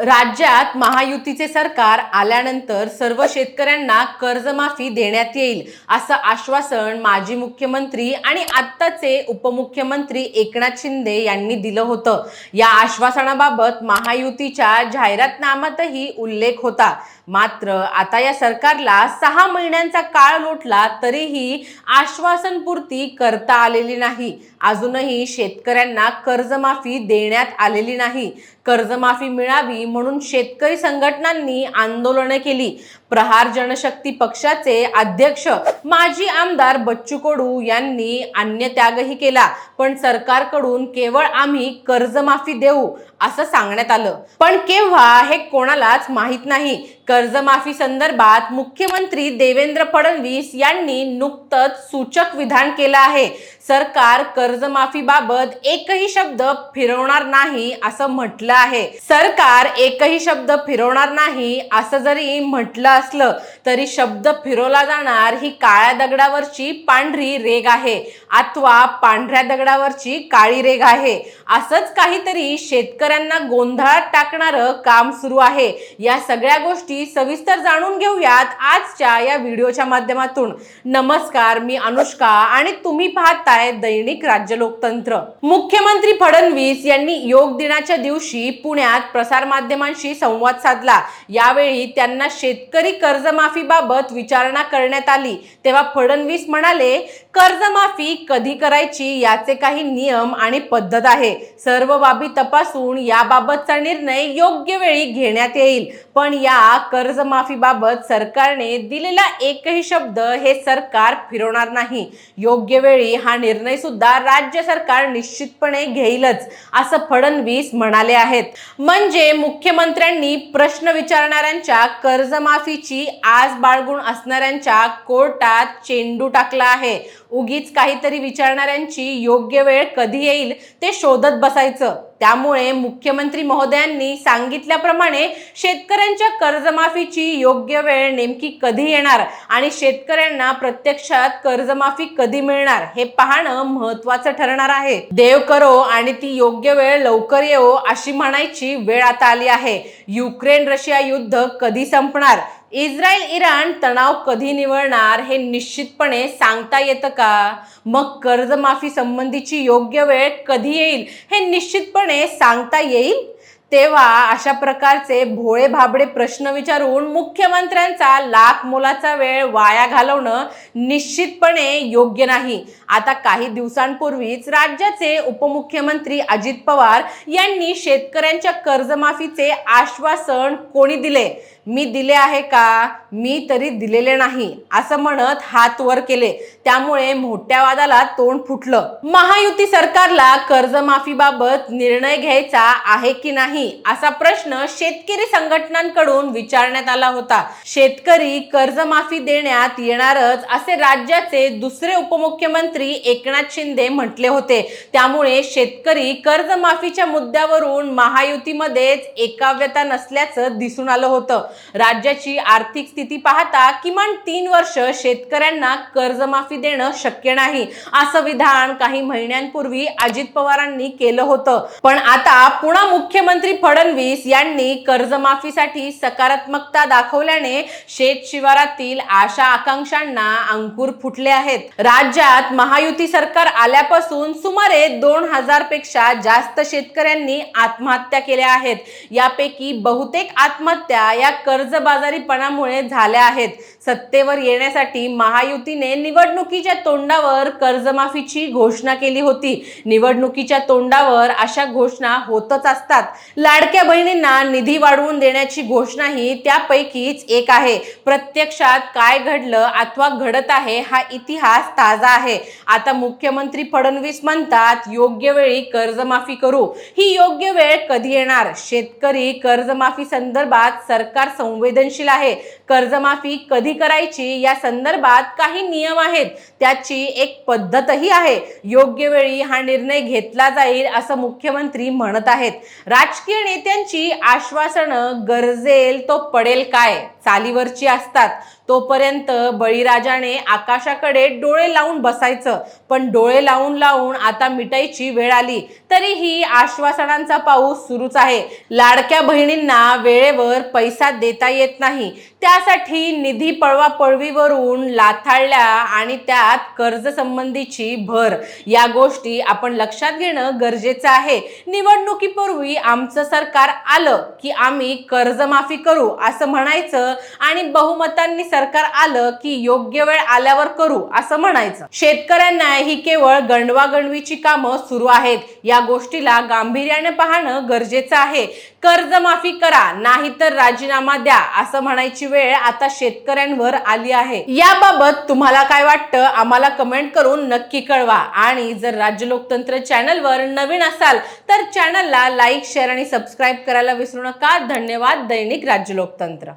राज्यात महायुतीचे सरकार आल्यानंतर सर्व शेतकऱ्यांना कर्जमाफी देण्यात येईल असं आश्वासन माजी मुख्यमंत्री आणि आत्ताचे उपमुख्यमंत्री एकनाथ शिंदे यांनी दिलं होतं. या आश्वासनाबाबत महायुतीच्या जाहिरातनामातही उल्लेख होता. मात्र आता या सरकारला सहा महिन्यांचा काळ लोटला तरीही आश्वासनपूर्ती करता आलेली नाही. अजूनही शेतकऱ्यांना कर्जमाफी देण्यात आलेली नाही. कर्जमाफी मिळावी म्हणून शेतकरी संघटनांनी आंदोलनं केली. प्रहार जनशक्ती पक्षाचे अध्यक्ष माजी आमदार बच्चू कडू यांनी अन्य त्यागही केला. पण सरकारकडून केवळ आम्ही कर्जमाफी देऊ असं सांगण्यात आलं. पण केव्हा हे कोणालाच माहीत नाही. कर्जमाफी संदर्भात मुख्यमंत्री देवेंद्र फडणवीस यांनी नुकतंच सूचक विधान केलं आहे. सरकार कर्जमाफीबाबत एकही शब्द फिरवणार नाही असं म्हटलं आहे. सरकार एकही शब्द फिरवणार नाही असं जरी म्हटलं असलं तरी शब्द फिरवला जाणार ही काळ्या दगडावरची पांढरी रेग आहे. अथवा पांढऱ्या दगडावरची काळी रेग आहे. असंच काहीतरी शेतकऱ्यांना गोंधळात टाकणारं काम सुरू आहे. या सगळ्या गोष्टी सविस्तर जाणून घेऊयात आजच्या या व्हिडिओच्या माध्यमातून. नमस्कार मी अनुष्का आणि तुम्ही पाहताय दैनिक राज्य लोकतंत्र. मुख्यमंत्री फडणवीस यांनी योग दिनाच्या दिवशी पुण्यात प्रसार माध्यमांशी संवाद साधला. यावेळी त्यांना शेतकरी कर्जमाफीबाबत विचारणा करण्यात आली. तेव्हा फडणवीस म्हणाले कर्जमाफी कधी करायची याचे काही नियम आणि पद्धत आहे. सर्व बाबी तपासून याबाबतचा निर्णय योग्य वेळी घेण्यात येईल. पण या कर्जमाफीबाबत सरकारने दिलेला एकही शब्द हे सरकार फिरवणार नाही. योग्य वेळी हा निर्णय सुद्धा राज्य सरकार निश्चितपणे घेईलच असं फडणवीस म्हणाले आहेत. म्हणजे मुख्यमंत्र्यांनी प्रश्न विचारणाऱ्यांच्या कर्जमाफी मुलीची आज बाळगुण असणाऱ्यांच्या कोर्टात चेंडू टाकला आहे. उगीच काहीतरी विचारणाऱ्यांची योग्य वेळ कधी येईल ते शोधत बसायचं. त्यामुळे मुख्यमंत्री महोदयांनी सांगितल्याप्रमाणे शेतकऱ्यांच्या कर्जमाफीची योग्य वेळ नेमकी कधी येणार आणि शेतकऱ्यांना प्रत्यक्षात कर्जमाफी कधी मिळणार हे पाहणं महत्वाचं ठरणार आहे. देव करो आणि ती योग्य वेळ लवकर येवो अशी म्हणायची वेळ आता आली आहे. युक्रेन रशिया युद्ध कधी संपणार? इस्रायल इराण तणाव कधी निवळणार हे निश्चितपणे सांगता येतं का? मग कर्जमाफी संबंधीची योग्य वेळ कधी येईल हे निश्चितपणे सांगता येईल? तेव्हा अशा प्रकारचे भोळे भाबडे प्रश्न विचारून मुख्यमंत्र्यांचा लाख मोलाचा वेळ वाया घालवणं निश्चितपणे योग्य नाही. आता काही दिवसांपूर्वीच राज्याचे उपमुख्यमंत्री अजित पवार यांनी शेतकऱ्यांच्या कर्जमाफीचे आश्वासन कोणी दिले? मी दिले आहे का? मी तरी दिलेले नाही असं म्हणत हात वर केले. त्यामुळे मोठ्या वादाला तोंड फुटलं. महायुती सरकारला कर्जमाफीबाबत निर्णय घ्यायचा आहे की नाही? असा प्रश्न शेतकरी संघटनांकडून विचारण्यात आला होता. शेतकरी कर्जमाफी देण्यात येणारच असे राज्याचे दुसरे उपमुख्यमंत्री एकनाथ शिंदे म्हटले होते. त्यामुळे शेतकरी कर्जमाफीच्या मुद्द्यावरून महायुतीमध्येच एकाव्यता नसल्याचं दिसून आलं होतं. राज्याची आर्थिक स्थिती पाहता किमान तीन वर्ष शेतकऱ्यांना कर्जमाफी देणं शक्य नाही. असं विधान काही महिन्यांपूर्वी अजित पवारांनी केलं होतं. पण आता पुन्हा मुख्यमंत्री फडणवीस यांनी कर्जमाफीसाठी सकारात्मकता दाखवल्याने शेत शिवारातील आशा आकांक्षांना अंकुर फुटले आहेत. राज्यात महायुती सरकार आल्यापासून सुमारे दोन हजारपेक्षा जास्त शेतकऱ्यांनी आत्महत्या केल्या आहेत. यापैकी बहुतेक आत्महत्या या कर्जबाजारीपणामुळे झाल्या आहेत. सत्तेवर येण्यासाठी महायुतीने निवडणुकीच्या तोंडावर कर्जमाफीची घोषणा केली होती. निवडणुकीच्या तोंडावर अशा घोषणा होतच असतात. लाडक्या बहिणींना निधी वाढवून देण्याची घोषणा ही त्यापैकीच एक आहे. प्रत्यक्षात काय घडलं अथवा घडत आहे हा इतिहास ताजा आहे. आता मुख्यमंत्री फडणवीस म्हणतात योग्य वेळी कर्जमाफी करू. ही योग्य वेळ कधी येणार? शेतकरी कर्जमाफी संदर्भात सरकार संवेदनशील आहे. कर्जमाफी कधी करायची? या संदर्भात काही नियम आहेत. त्याची एक पद्धतही आहे. योग्य वेळी हा निर्णय घेतला जाईल असं मुख्यमंत्री म्हणत आहेत. राजकीय नेत्यांची आश्वासनं गरजेल तो पडेल काय? चालीवरची असतात. तोपर्यंत बळीराजाने आकाशाकडे डोळे लावून बसायचं. पण डोळे लावून लावून आता मिटायची वेळ आली. तरीही आश्वासनांचा पाऊस सुरूच आहे. लाडक्या बहिणींना वेळेवर पैसा देता येत नाही. त्यासाठी निधी पळवा पळवीवरून लाथाळल्या आणि त्यात कर्ज संबंधीची भर. या गोष्टी आपण लक्षात घेणं गरजेचं आहे. निवडणुकीपूर्वी आमचं सरकार आलं की आम्ही कर्जमाफी करू असं म्हणायचं आणि बहुमतांनी सरकार आलं की योग्य वेळ आल्यावर करू असं म्हणायचं. शेतकऱ्यांना ही केवळ गणवागणवीची कामं सुरू आहेत. या गोष्टीला गांभीर्याने पाहणं गरजेचं आहे. कर्जमाफी करा नाहीतर राजीनामा द्या असं म्हणायची वेळ आता शेतकऱ्यांवर आली आहे. याबाबत तुम्हाला काय वाटतं? आम्हाला कमेंट करून नक्की कळवा. आणि जर राज्य लोकतंत्र चॅनलवर नवीन असाल तर चॅनलला लाईक शेअर आणि सबस्क्राईब करायला विसरू नका. धन्यवाद. दैनिक राज्य लोकतंत्र.